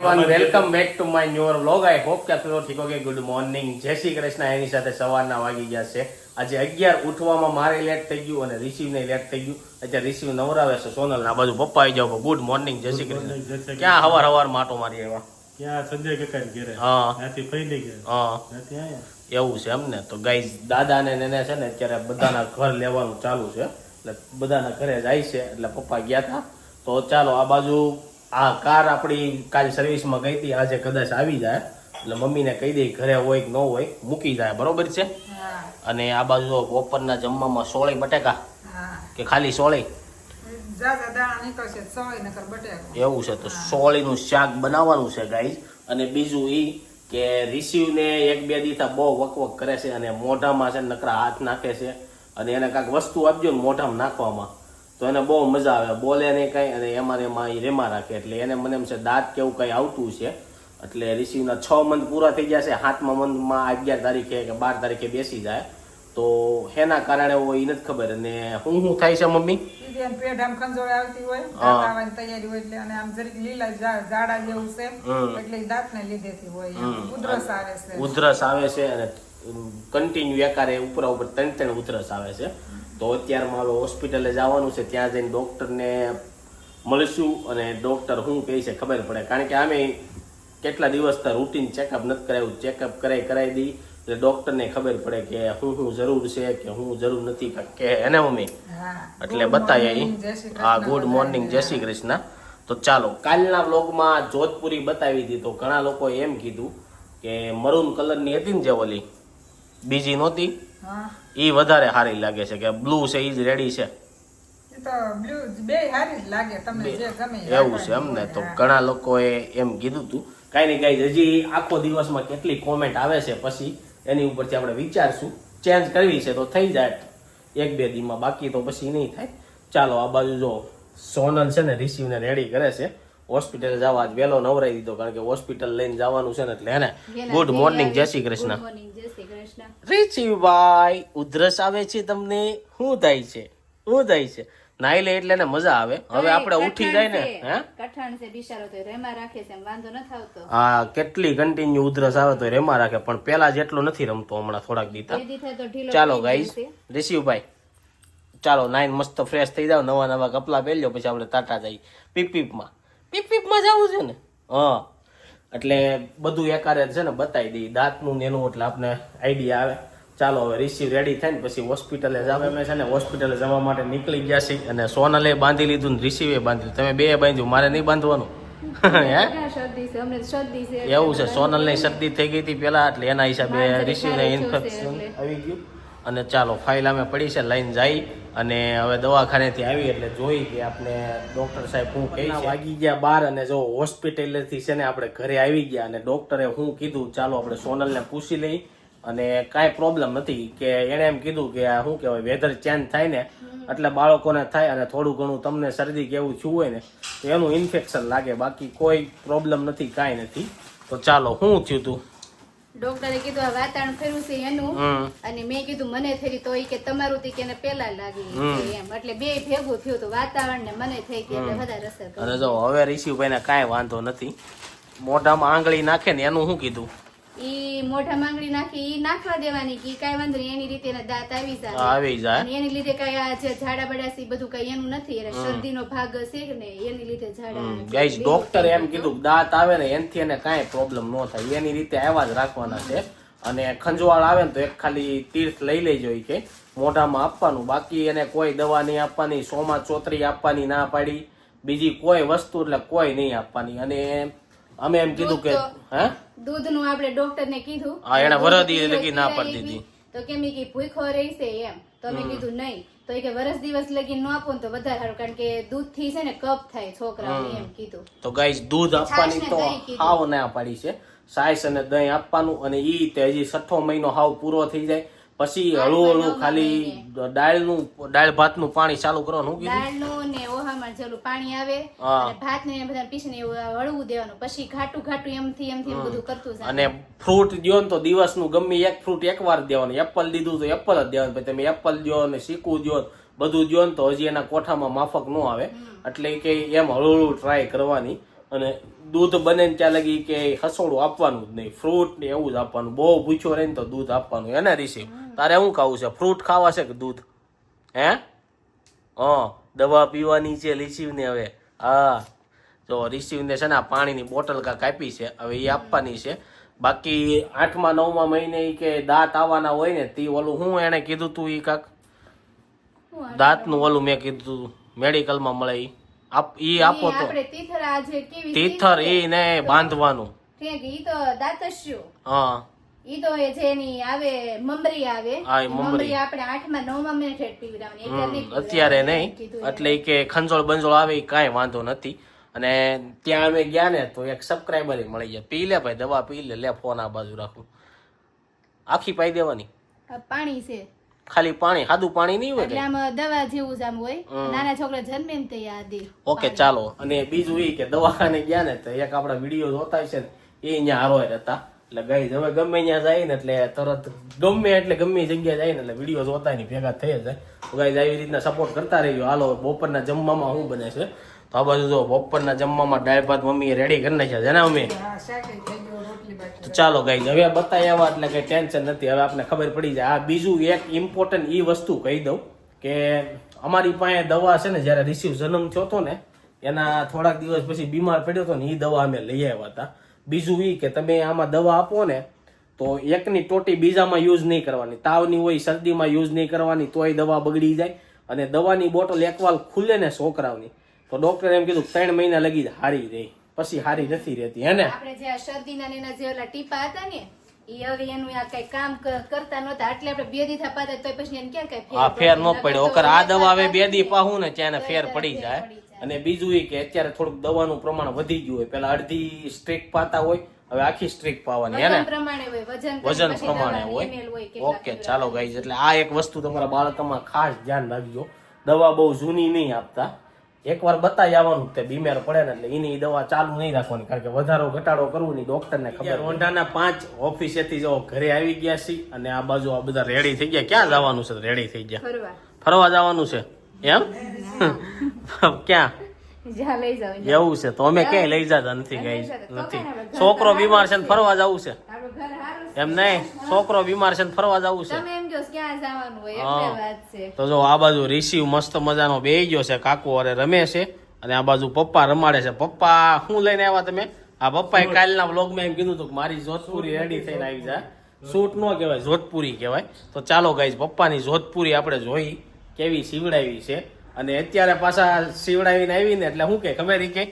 Welcome back to my newer vlog I hope કે આપ ઠીક કે ગુડ મોર્નિંગ જય શ્રી કૃષ્ણ. એની સાથે સવારના વાગી ગયા છે. આજે અગિયાર ઉઠવામાં મારે લેટ થઈ ગયું અને રિસીવ ને લેટ થઈ ગયું. અત્યારે રિસીવ નવરાવે છે. સોનલ ના બાજુ પપ્પા આવી જાવ ગુડ મોર્નિંગ જય શ્રી કૃષ્ણ. ક્યાં હવાર હવાર માટો મારી આવ્યા ક્યાં? સંજય કાકા ઘેરે. હા. ત્યાંથી ફરી ગયા હા. એવું છે એમ ને તો ગાઈઝ દાદા ને એને છે ને અત્યારે બધાના ઘર લેવાનું ચાલુ છે. એટલે બધાના ઘરે જાય છે. એટલે પપ્પા ગયા હતા તો ચાલો આ બાજુ આ કાર આપણી કાલ સર્વિસમાં ગઈ હતી આજે કદાચ આવી જાય. એટલે મમ્મીને કહી દઈ ઘરે હોય કે ન હોય મૂકી જાય બરોબર છે? અને આ બાજુ બપોરના જમવામાં સોળે બટેકા કે ખાલી સોળી? એવું છે તો સોળીનું શાક બનાવવાનું છે ગાઈઝ અને બીજું ઈ કે રિસીવને એક બે દીથા બહુ વકવક કરે છે અને મોઢામાં છે નકરા હાથ નાખે છે. અને એને કાંઈક વસ્તુ આપજો ને મોઢામાં નાખવામાં. તો એને બહુ મજા આવે. બોલે નહીં કાંઈ અને એમાં એમાં એ રેમા રાખે. એટલે એને મને એમ છે દાંત કેવું કંઈ આવતું છે. એટલે રિસીવના છ મંથ પૂરા થઈ ગયા છે. સાતમા મંથમાં અગિયાર તારીખે કે બાર તારીખે બેસી જાય. તો એના કારણે હોય એ નથી ખબર. અને શું શું થાય છે મમ્મી? પેટ આમ ખંજોળ આવતી હોય. આવવાની તૈયારી હોય એટલે અને આમ જરીક લીલા જા- જેવું છે. એટલે દાંતને લીધેથી હોય. ઉધરસ આવે છે. ઉધરસ આવે છે અને કન્ટિન્યુ એકારે ઉપર ઉપર ત્રણ ત્રણ ઉધરસ આવે છે. તો અત્યારમાં હવે હોસ્પિટલે જવાનું છે ત્યાં જઈને ડૉક્ટરને મળશું અને ડૉક્ટર શું કહે છે ખબર પડે. કારણ કે આમે કેટલા દિવસથી રૂટીન ચેકઅપ નથી કરાવ્યું ચેકઅપ કરાવી કરાવી દી એટલે ડૉક્ટરને ખબર પડે કે શું શું જરૂર છે કે હું જરૂર નથી. કે એને મમ્મી? એટલે શ્રી હા ગુડ મોર્નિંગ જય શ્રી કૃષ્ણ. તો ચાલો કાલના વ્લોગમાં જોધપુરી બતાવી દીધો તો ઘણા લોકોએ એમ કીધું કે મરૂન કલરની હતી ને જે ઓલી? બીજી નહોતી? હા એ વધારે સારી લાગે છે કે બ્લુ છે એ જ રેડી છે એવું છે એમને તો ઘણા લોકોએ એમ કીધું હતું કાંઈ નહીં કાંઈ હજી આખો દિવસમાં કેટલી કોમેન્ટ આવે છે પછી એની ઉપરથી આપણે વિચારશું. ચેન્જ કરવી છે તો થઈ જાય. એક બે દીમાં બાકી તો પછી નહીં થાય. ચાલો આ બાજુ જો સોનલ છે ને રિસીવને રેડી કરે છે. હોસ્પિટલ જવા આજ વહેલો નવરાઈ દીધો કારણ કે હોસ્પિટલ લઈને જવાનું છે ને એટલે એને ગુડ મોર્નિંગ જય શ્રી કૃષ્ણ. રીચીભાઈ ઉધરસ આવે છે તમને? શું થાય છે? શું થાય છે? નાઈ લે એટલે મજા આવે. હવે આપણે ઉઠી જાય ને હે? કઠણ છે બિચારો તો રેમા રાખે છે વાંધો ન આવતો હા કેટલી કન્ટિન્યુ ઉધરસ આવે તો રેમા રાખે પણ પેલા જેટલો નથી રમતો હમણાં થોડાક દીધા બે દી થાય તો ઢીલો ચાલો ગાઈસ છે. ચાલો નાઈન મસ્ત ફ્રેશ થઈ જાવ નવા નવા કપલા પહેર્યો પછી આપણે ટાટા જઈએ પીપ પીપમાં પીપ પીપમાં જવું છે ને? હા. એટલે બધું એકારે છે ને બતાવી દઈએ. દાંતનું ને એનું એટલે આપણે આઈડિયા આવે. ચાલો હવે રિસીવ રેડી થાય ને પછી હોસ્પિટલે જવા. અમે છે ને હોસ્પિટલે જવા માટે નીકળી ગયા છીએ અને સોનલે બાંધી લીધું ને રિસીવે બાંધ્યું તમે બે બાંધ્યું મારે નહીં બાંધવાનું. હે? છે સોનલની શરદી એવું છે થઈ ગઈ હતી પેલા એટલે એના હિસાબે રિસીવ રિસીવને ઇન્ફેક્શન આવી ગયું. અને ચાલો ફાઇલ અમે પડી છે લઈને જઈ અને હવે દવાખાનેથી આવી એટલે જોઈ કે આપણે ડોક્ટર સાહેબ શું કહે છે. વાગી ગયા બાર અને જો હોસ્પિટલેથી છે ને આપણે ઘરે આવી ગયા અને ડોક્ટરે શું કીધું ચાલો આપણે સોનલને પૂછી લઈ. અને કાંઈ પ્રોબ્લેમ નથી કે એણે એમ કીધું કે આ શું કહેવાય વેધર ચેન્જ થાય ને એટલે બાળકોને થાય અને થોડું ઘણું તમને શરદી કે એવું થયું હોય ને તો એનું ઇન્ફેક્શન લાગે. બાકી કોઈ પ્રોબ્લેમ નથી કાંઈ નથી. તો ચાલો શું થયું તું? ડોક્ટરે કીધું આ વાતાવરણ ફેરવું છે એનું. અને મેં કીધું મને થઈ તો એ કે તમારું થી કે એને પેલા લાગી એમ. એટલે બે ભેગું થયું તો વાતાવરણ ને મને થઈ કે એટલે વધારે અસર અને જો હવે રિશિવભાઈને કાંઈ વાંધો નથી મોઢામાં આંગળી નાખે ને એનું શું કીધું? ઈ મોઢા માંગડી નાખી ઈ નાખવા દેવાની કે કાંઈ વાંધો નહીં એની રીતે દાંત આવી જાય. આવી જાય. અને એની લીધે કઈ આ જે ઝાડા બડા છે બધું કઈ એનું નથી. એટલે શરદીનો ભાગ છે ને એની લીધે ઝાડા ગાઈસ ડોક્ટર એમ કીધું દાંત આવે ને એનથી એને કાંઈ પ્રોબ્લેમ ન થાય. એની રીતે આવા જ રાખવાના છે. અને ખંજવાળ આવે ને તો એક ખાલી તીર્થ લઈ લેજો કે. મોઢામાં આપવાનું. બાકી એને કોઈ દવા નહીં આપવાની સોમાં ચોતરી આપવાની ના પાડી. બીજી કોઈ વસ્તુ એટલે કોઈ નહીં આપવાની. અને અમે એમ કીધું કે હે? દૂધનું આપણે ડોક્ટર ને કીધું. હા, એને વરદી લગી ના પાડી દીધી. તો કેમ કે ભૂખો રહેશે એમ? તો મેં કીધું નહીં. તો ઈ કે વરસ દિવસ લગી ન આપો ને તો વધારે સારું કારણ કે દૂધથી છે ને કફ થાય છોકરાઓને એમ કીધું. તો ગાઈસ દૂધ આપવાની તો હાવ ના પાડી છે. સાયસ અને દહીં આપવાનું અને ઈ તે હજી છઠ્ઠો મહિનો હાવ પૂરો થઈ જાય. પછી હળવું હળવું ખાલી દાળનું દાળ ભાતનું પાણી ચાલુ કરવાનું કીધું. ને ઓહામાં જેલું પાણી આવે અને ભાત ને બધા પીસીને એવું હળવું દેવાનું. પછી ઘાટું ઘાટું એમથી એમથી એમ બધું કરતું જાય. અને ફ્રૂટ દો ને તો દિવસનું ગમે એક ફ્રૂટ એક વાર દેવાનું. એપલ દીધું તો એપલ જ દેવાનું. પછી તમે એપલ દ્યો ને શીકું દ્યો બધું દ્યો ને તો હજી એના કોઠામાં માફક ન આવે. એટલે કે એમ હળવું ટ્રાય કરવાની. અને દૂધ બને ને ત્યાં લગી કે હસોડું આપવાનું જ નહીં. ફ્રૂટ ને એવું જ આપવાનું. બહુ ભૂખ્યો રહે ને તો દૂધ આપવાનું. એને રિસીવ તારે શું ખાવું છે? ફ્રૂટ ખાવા છે કે દૂધ? હે? હા. દવા પીવાની છે રિસીવને હવે. હા. જો રિસીવને છે ને આ પાણીની બોટલ કાંક આપી છે. હવે એ આપવાની છે. બાકી આઠમા નવમા મહિને કે દાંત આવવાના હોય ને તે ઓલું હું એને કીધું તું એ કાક? દાંતનું ઓલું મેં કીધું તું. મેડિકલમાં મળે એ આપ એ આપો તો. તીથર ઈ ને બાંધવાનું. તો હા. ઈ તો એ જેની આવે મમરી આવે. એ મમરી. આપણે આઠમા નવમા ઠેઠ પીવડાવવાની. અત્યારે નહીં. એટલે કે ખંજોળ બંજોળ આવે કાંઈ વાંધો નથી. અને ત્યાં અમે ગયા ને તો એક સબસ્ક્રાઈબર મળી જાય પી લે ભાઈ દવા પી લે લે ફોન આ બાજુ રાખું. આખી પાઈ દેવાની. પાણી છે. ખાલી પાણી સાદું પાણી નહીં હોય એટલે આમ દવા જેવું જ આમ હોય. નાના છોકરા જન્મે ને તે યાદ દે ઓકે ચાલો. અને બીજું એ કે દવાખાને ગયા ને તો એક આપણા વીડિયો જોતા છે ને એ અહીંયા હારો હતા એટલે ગઈ હવે ગમે ત્યાં જાય ને એટલે તરત ગમે એટલે ગમે એ જગ્યાએ જાય ને એટલે વીડિયો જોતા ની ભેગા થઈ જાય. તો ગાઈ આવી રીતના સપોર્ટ કરતા રહીજો. હાલો બપોરના જમવામાં શું બને છે? તો આ બાજુ જો બપોરના જમવામાં દાળ ભાત મમ્મીએ રેડી કરી નાખ્યા છે ને ગયો બાકી તો ચાલો ગાઈ હવે બતાવ્યા આવા એટલે કઈ ટેન્શન નથી. હવે આપણે ખબર પડી જાય. આ બીજું એક ઇમ્પોર્ટન્ટ ઈ વસ્તુ કહી દઉં કે અમારી પાસે દવા છે ને જ્યારે રિસીવ જન્મ થયો હતો ને એના થોડાક દિવસ પછી બીમાર પડ્યો હતો ને એ દવા અમે લઈ આવ્યા હતા. બીજું એ કે તમે આમાં દવા આપો ને તો એકની ટોટી બીજામાં યુઝ નહીં કરવાની. તાવની હોય શરદીમાં યુઝ નહીં કરવાની તોય દવા બગડી જાય. અને દવાની બોટલ એકવાર ખુલે ને છોકરાઓની. તો ડોક્ટરે એમ કીધું ત્રણ મહિના લગી જ હારી રહી. પછી હારી નથી રહેતી હે ને? આપણે જે શરદીના એના જે ઓલા ટીપા હતા ને ઈ હવે એનું આ કઈ કામ કરતા નતા એટલે આપણે બે દીધા પાતા તો પછી એને ક્યાં કઈ ફેર ન પડ્યો ઓકર આ દવા હવે બે દી પાહું પાહું ને ત્યાં ફેર પડી જાય. અને બીજું એ કે અત્યારે થોડુંક દવાનું પ્રમાણ વધી ગયું હોય. પેલા અડધી સ્ટ્રીક પાતા હોય હવે આખી સ્ટ્રીક પાવાની હે ને? વજન પ્રમાણે હોય ઓકે ચાલો ગાઈઝ એટલે આ એક વસ્તુ તમારા બાળકમાં ખાસ ધ્યાન રાખજો. દવા બહુ જૂની નહીં આપતા. એકવાર બતાવી આવવાનું તે બીમાર પડે ને એટલે એની દવા ચાલુ નહીં રાખવાની કારણ કે વધારો ઘટાડો કરવો નહીં ડોક્ટરને ખબર રોંઢાના પાંચ ઓફિસેથી જો ઘરે આવી ગયા છે અને આ બાજુ આ બધા રેડી થઈ ગયા. ક્યાં જવાનું છે? રેડી થઈ ગયા. ફરવા. ફરવા જવાનું છે? એમ? ક્યાં? જ્યાં લઈ જાવ એવું છે તો અમે ક્યાંય લઈ જતા નથી ગઈ. નથી. છોકરો બીમાર છે ને ફરવા જવું છે? એમ નહીં છોકરો બીમાર છે ને ફરવા જવું છે? તમે એમ કહો છો ક્યાં જવાનું હોય હા. એટલે વાત છે. તો જો આ બાજુ રિસીવ મસ્ત મજાનો બે ગયો છે કાકુ અરે રમે છે અને આ બાજુ પપ્પા રમાડે છે. પપ્પા શું લઈને આવ્યા તમે? આ પપ્પાએ કાલના વ્લોગમાં એમ કીધું હતું કે મારી જોધપુરી રેડી થઈને આવી જાય સૂટ ન કહેવાય જોધપુરી કહેવાય. તો ચાલો ગાઈઝ પપ્પાની જોધપુરી આપણે જોઈ કેવી સીવડાવી છે. અને અત્યારે પાછા સીવડાવીને આવી ને એટલે શું કે ખબર કે?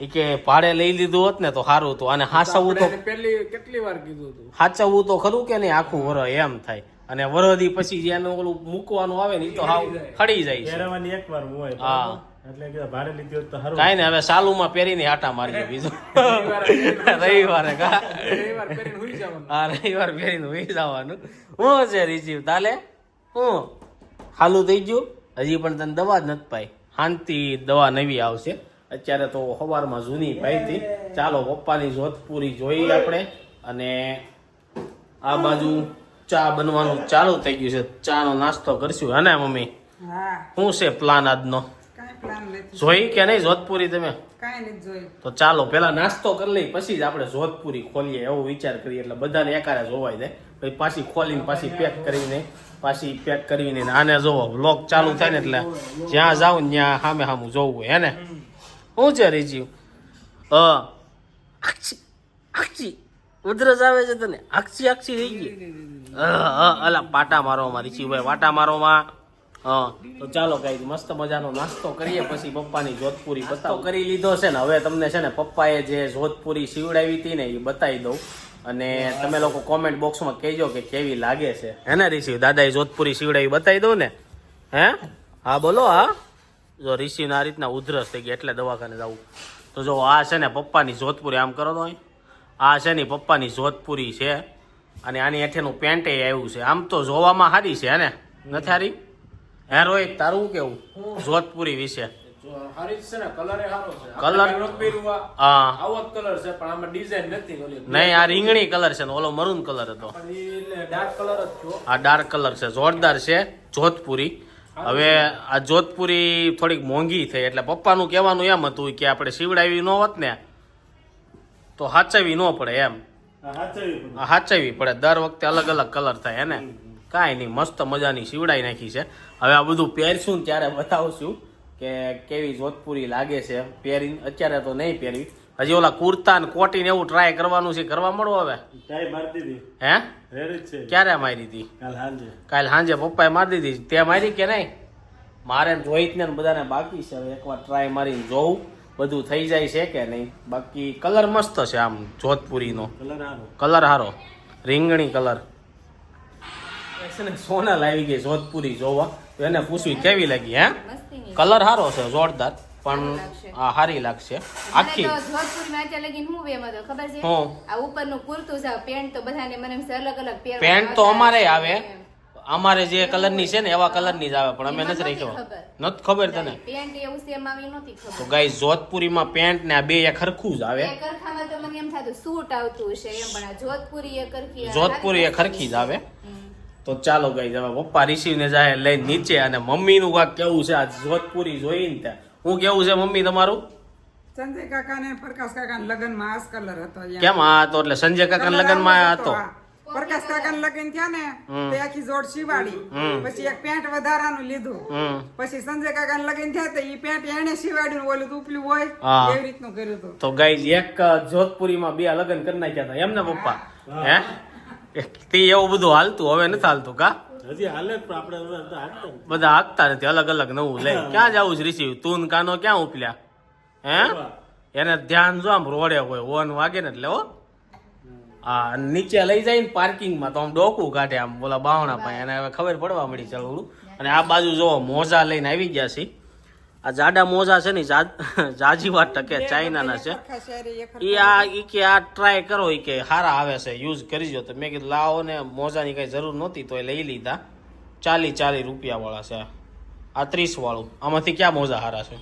ઈ કે ભાડે લઈ લીધું હોત ને તો સારું હતું. અને હાસવું તો પેલી કેટલી વાર કીધું હતું? હાચવવું તો ખરું કે નહીં? આખું વર એમ થાય. અને વરદી પછી જેનું ઓલું મૂકવાનું આવે ને એ તો હાવ ખડી જાય. છે. એક વાર હોય હા. એટલે કે લીધી તો સારું કાંઈ ને હવે સાલુમાં પહેરીને આટા મારજો બીજું. રવિવારે કા? હા રવિવાર પહેરીને હોઈ જવાનું. હું છે રિજીવ? તાલે? હું? હાલું થઈ ગયું? હજી પણ તને દવા જ નથી પાઈ. શાંતિ દવા નવી આવશે. અત્યારે તો સવારમાં જૂની પાઈ હતી. ચાલો પપ્પાની જોત પૂરી જોઈ આપણે. અને આ બાજુ ચા બનવાનું ચાલુ થઈ ગયું છે. ચાનો નાસ્તો કરશું. હે ને મમ્મી? શું છે પ્લાન આજનો? જોઈ કે નહીં જોધપુરી તમે? તો ચાલો પેલા નાસ્તો કરી લઈ પછી જ આપણે જોધપુરી ખોલીએ એવો વિચાર કરીએ. એટલે બધાને એકારે જોવાય દે. પછી પાછી ખોલીને પાછી પેક કરીને પાછી પેક કરીને આને જોવો. બ્લોક ચાલુ થાય ને એટલે જ્યાં જાઉં ને ત્યાં સામે સામું જોવું હે ને? શું છે રીજીવ હ આક્ષી ઉધરસ આવે છે તને? આક્ષી આક્ષી થઈ ગઈ. હા હા અલા પાટા મારોમાં રીચીભાઈ વાટા મારોમાં હા તો ચાલો કઈ મસ્ત મજાનો નાસ્તો કરીએ પછી પપ્પાની જોધપુરી બતાવ. કરી લીધો છે ને હવે તમને છે ને પપ્પાએ જે જોધપુરી સીવડાવી હતી ને એ બતાવી દઉં. અને તમે લોકો કોમેન્ટ બોક્સમાં કહેજો કે કેવી લાગે છે. હે ને રિશિવ દાદાએ જોધપુરી સીવડાવી બતાવી દઉં ને? હે? હા બોલો હા. જો રિશિવને આ રીતના ઉધરસ થઈ ગઈ એટલે દવાખાને જવું. તો જો આ છે ને પપ્પાની જોધપુરી આમ કરો તો આ છે ને પપ્પાની જોધપુરી છે. અને આની હેઠેનું પેન્ટે આવ્યું છે. આમ તો જોવામાં સારી છે હે ને? નથી સારી હે રોહિત તારું કેવું? જોધપુરી વિશે. નહીં આ રીંગણી કલર છે ઓલો મરૂન કલર હતો. આ ડાર્ક કલર છે જોરદાર છે જોધપુરી. હવે આ જોધપુરી થોડીક મોંઘી થઈ એટલે પપ્પાનું કહેવાનું એમ હતું કે આપણે સીવડાવી ન હોત ને તો હાચવી ન પડે એમ. હાચવી પડે. દર વખતે અલગ અલગ કલર થાય એને કાંઈ નહીં મસ્ત મજાની સીવડાઈ નાખી છે. હવે આ બધું પહેરશું ત્યારે બતાવશું કે કેવી જોધપુરી લાગે છે. પહેરી અત્યારે તો નહીં પહેરવી હજી ઓલા કુર્તા ને કોટી ને એવું ટ્રાય કરવાનું છે. કરવા મળો હવે? હે? ક્યારે મારી હતી કાલ સાંજે. પપ્પાએ મારી દીધી તે મારી કે નહીં? મારે જોઈત ને બધાને બાકી છે. હવે એકવાર ટ્રાય મારીને જોઉં. બધું થઈ જાય છે કે નહીં? બાકી કલર મસ્ત છે આમ જોધપુરીનો. કલર સારો. કલર હારો રીંગણી કલર છે ને સોનલ આવી ગઈ જોધપુરી જોવા. તો એને પૂછવી કેવી લાગી હે? કલર હારો છે જોરદાર પણ. આ હારી લાગશે. આખી. પેન્ટ તો અમારે આવે. અમારે જે કલરની છે ને એવા કલરની જ આવે પણ અમે નથી રાખ્યો. નથી ખબર તને? તો ગાઈ જોધપુરીમાં પેન્ટ ને આ બે ખરખું જ આવે. જોધપુરી એ ખરખી જ આવે. તો ચાલો ગઈ હવે પપ્પા રિસીવને જાય લઈ નીચે અને મમ્મીનું કાંક કેવું છે આ જોધપુરી જોઈને ત્યાં. હું કેવું છે મમ્મી તમારું? સંજય કાકા ને પ્રકાશ કાકા લગ્નમાં આસ કલર હતો કેમ? આ હતો એટલે સંજય કાકા લગ્નમાં આવો હતો. પ્રકાશ કાકા લગ્ન થયા ને તો આખી જોડ સીવાડી પછી એક પેન્ટ વધારાનું લીધું. પછી સંજય કાકા લગ્ન થયા તો ઈ પેન્ટ એને સીવાડ્યું ને ઓલું ઉપલું હોય એવી રીતનું કર્યું હતું. તો ગાઈ એક જોધપુરીમાં બે લગ્ન કરી નાખ્યા હતા. એમને પપ્પા? હે. તે એવું બધું હાલતું હવે નથી હાલતું કા? હજી હાલે આપણે. બધા હાકતા નથી અલગ અલગ નવું લઈ ક્યાં જવું છે રિસીવ તું કાનો ક્યાં ઉપલ્યા? હે? એને ધ્યાન જો આમ રોડે હોય ઓન વાગે ને એટલે હો. હા નીચે લઈ જાય ને પાર્કિંગમાં તો આમ ડોકું કાઢે આમ બોલા બાવણા પાસે. એને હવે ખબર પડવા મળી ચાલુ અને આ બાજુ જો મોજા લઈને આવી ગયા છે. આ જાડા મોજા છે ને જાજી વાત ટકે ચાઇનાના છે. ઈ આ ઈ કે આ ટ્રાય કરો એ કે સારા આવે છે યુઝ કરીજો. તો મેં કીધું લાવો ને મોજાની કઈ જરૂર નહોતી તો એ લઈ લીધા. ચાલી ચાલી રૂપિયા વાળા છે આ. ત્રીસ વાળું આમાંથી ક્યાં મોજા સારા છે?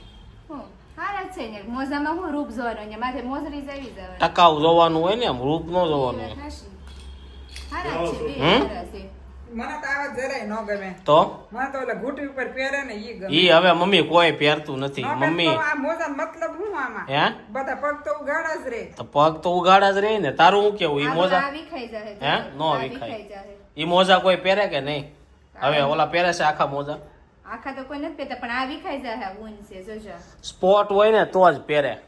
હારા છે ને. મોજામાં હું રૂપ જોવાનું અહીંયા માથે મોજરી જ આવી જવાય ટકાઉ જોવાનું હોય ને આમ રૂપ નો જોવાનું હોય. તો આવા જરાય ન ગમે. તો? મને તો ઘૂંટી ઉપર પહેરે ને ઈ ગમે. ઈ હવે મમ્મી કોઈ પહેરતું નથી. મમ્મી આ મોજા મતલબ હું આમાં? હે? બધા પગ તો ઉગાડા જ રે. તો પગ તો ઉગાડા જ રહી ને. તારું શું કેવું? ઈ મોજા આ વિખાઈ જાહે. હે? નો વિખાય. ઈ મોજા કોઈ પહેરે કે નહીં? હવે ઓલા પહેરે છે આખા મોજા? આખા તો કોઈ નથી પહેરતા પણ આ વિખાઈ જાય ઊન છે જોજો. સ્પોટ હોય ને તો જ પહેરે.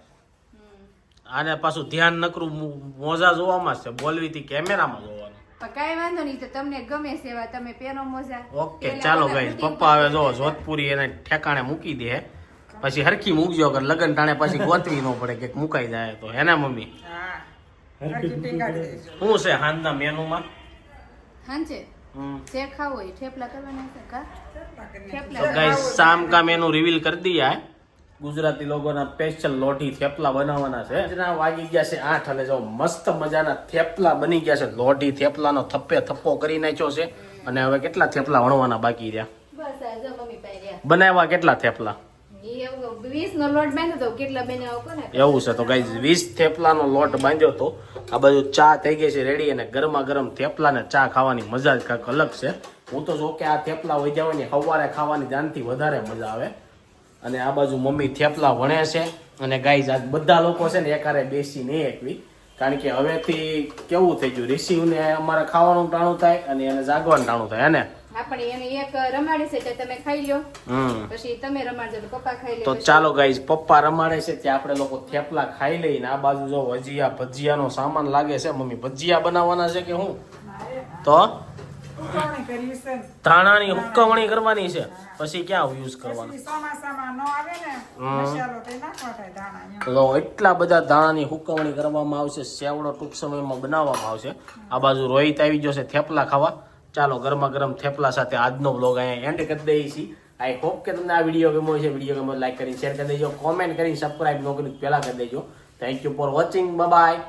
આને પાછું ધ્યાન નકરું મોજા જોવામાં છે. છે બોલવીથી કેમેરામાં જોવાનું પણ કાંઈ વાંધો નહીં તો તમને ગમે સેવા તમે પહેરો મોજા. ઓકે ચાલો ગાઈસ પપ્પા હવે જો જોધપુરી એને ઠેકાણે મૂકી દે પછી હરખી મૂકજો અગર લગન ટાણે પછી ગોતવી ન પડે કે મુકાઈ જાય તો. હે મમ્મી. શું છે હાંજના મેનુમાં? હાંજે? હમ. જે ખાવું હોય થેપલા કરવાના છે કા? તો ગાઈસ શામ કા મેનુ રિવીલ કરી દિયા હે ગુજરાતી લોકોના સ્પેશિયલ લોઢી થેપલા બનાવવાના છે. આજના વાગી ગયા છે આઠ અને જો મસ્ત મજાના થેપલા બની ગયા છે. લોઢી થેપલાનો થપ્પે થપ્પો કરી નાખ્યો છે. અને હવે કેટલા થેપલા વણવાના બાકી રહ્યા? બસ આ જો મમ્મી પાસે રહ્યા. બનાવ્યા કેટલા થેપલા? એવું લોટ છે તો ગાઈઝ વીસ થેપલાનો લોટ બાંધ્યો તો આ બાજુ ચા થઈ ગઈ છે રેડી અને ગરમા ગરમ થેપલા ને ચા ખાવાની મજા જ કાંઈક અલગ છે. હું તો જો કે આ થેપલા વહી જવાની સવારે ખાવાની જાનથી વધારે મજા આવે. અને આ બાજુ મમ્મી થેપલા વણે છે અને ગાય આજ બધા લોકો છે ને એકારે બેસી નહીં એકવી. કારણ કે હવેથી કેવું થઈ ગયું? રિસીવને અમારે ખાવાનું ટાણું થાય અને એને જાગવાનું ટાણું થાય હે ને? તો ચાલો ગાઈઝ પપ્પા રમાડે છે ત્યાં આપણે લોકો થેપલા ખાઈ લઈને આ બાજુ જો ભજીયા ભજીયાનો સામાન લાગે છે મમ્મી ભજીયા બનાવવાના છે કે હું? તો? ધાણાની હુકવણી કરવાની છે. પછી ક્યાં યુઝ કરવાનો? લો એટલા બધા ધાણાની હુકવણી કરવામાં આવશે. સેવડો ટૂંક સમયમાં બનાવવામાં આવશે. આ બાજુ રોહિત આવી જશે થેપલા ખાવા. ચાલો ગરમા ગરમ થેપલા સાથે આજનો બ્લોગ અહીંયા એન્ડ કરી દઈએ છીએ. આઈ હોપ કે તમને આ વીડિયો ગમ્યો છે વીડિયો ગમ્યો લાઈક કરી શેર કરી દેજો. કોમેન્ટ કરી સબસ્ક્રાઇબ ન કરી પહેલા કરી દેજો. Thank you for watching bye